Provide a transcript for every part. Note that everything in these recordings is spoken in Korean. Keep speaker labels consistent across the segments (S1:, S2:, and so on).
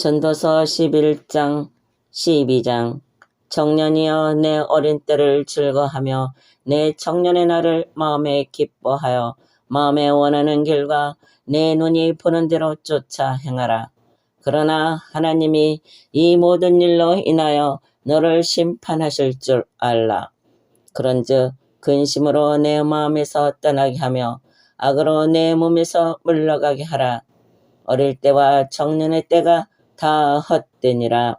S1: 전도서 11장 12장 청년이여 내 어린 때를 즐거하며 내 청년의 날을 마음에 기뻐하여 마음에 원하는 길과 내 눈이 보는 대로 쫓아 행하라. 그러나 하나님이 이 모든 일로 인하여 너를 심판하실 줄 알라. 그런즉 근심으로 내 마음에서 떠나게 하며 악으로 내 몸에서 물러가게 하라. 어릴 때와 청년의 때가 다 헛되니라.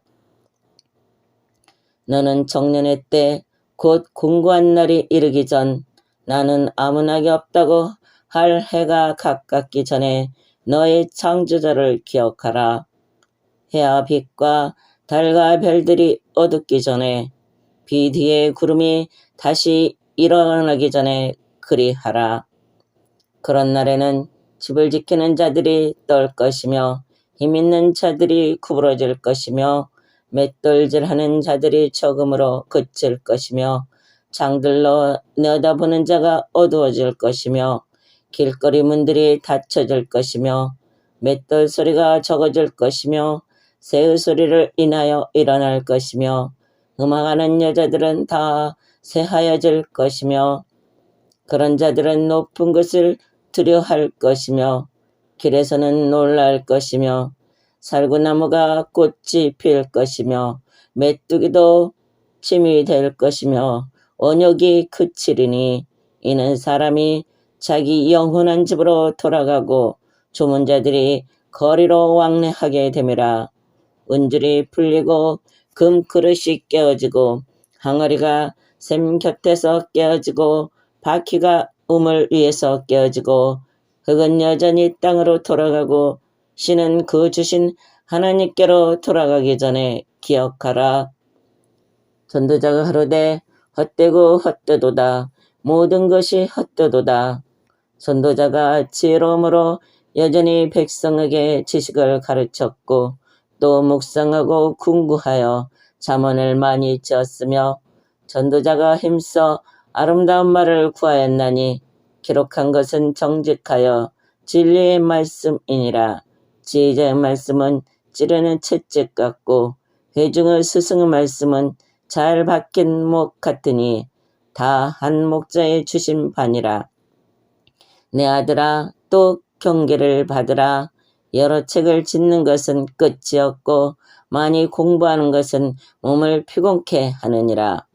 S1: 너는 청년의 때 곧 공고한 날이 이르기 전 나는 아무 낙이 없다고 할 해가 가깝기 전에 너의 창조자를 기억하라. 해와 빛과 달과 별들이 어둡기 전에 비 뒤에 구름이 다시 일어나기 전에 그리하라. 그런 날에는 집을 지키는 자들이 떨 것이며 힘 있는 자들이 구부러질 것이며 맷돌질하는 자들이 적음으로 그칠 것이며 장들로 내다보는 자가 어두워질 것이며 길거리 문들이 닫혀질 것이며 맷돌 소리가 적어질 것이며 새의 소리를 인하여 일어날 것이며 음악하는 여자들은 다 새하여질 것이며 그런 자들은 높은 것을 두려할 것이며 길에서는 놀랄 것이며 살구나무가 꽃이 필 것이며 메뚜기도 침이 될 것이며 언역이 그치리니 이는 사람이 자기 영혼한 집으로 돌아가고 조문자들이 거리로 왕래하게 됨이라. 은줄이 풀리고 금 그릇이 깨어지고 항아리가 샘 곁에서 깨어지고 바퀴가 우물 위에서 깨어지고 흙은 여전히 땅으로 돌아가고 신은 그 주신 하나님께로 돌아가기 전에 기억하라. 전도자가 하루되 헛되고 헛되도다. 모든 것이 헛되도다. 전도자가 지혜로움으로 여전히 백성에게 지식을 가르쳤고 또 묵상하고 궁구하여 잠언을 많이 지었으며 전도자가 힘써 아름다운 말을 구하였나니 기록한 것은 정직하여 진리의 말씀이니라. 지혜자의 말씀은 찌르는 채찍 같고 회중의 스승의 말씀은 잘 박힌 목 같으니 다 한 목자의 주신 바니라. 내 아들아 또 경계를 받으라. 여러 책을 짓는 것은 끝이 없고 많이 공부하는 것은 몸을 피곤케 하느니라.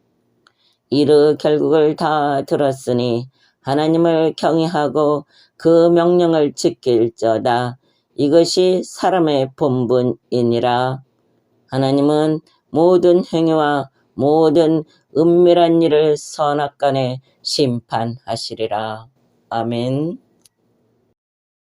S1: 이르 결국을 다 들었으니 하나님을 경외하고 그 명령을 지킬저다. 이것이 사람의 본분이니라. 하나님은 모든 행위와 모든 은밀한 일을 선악간에 심판하시리라. 아멘.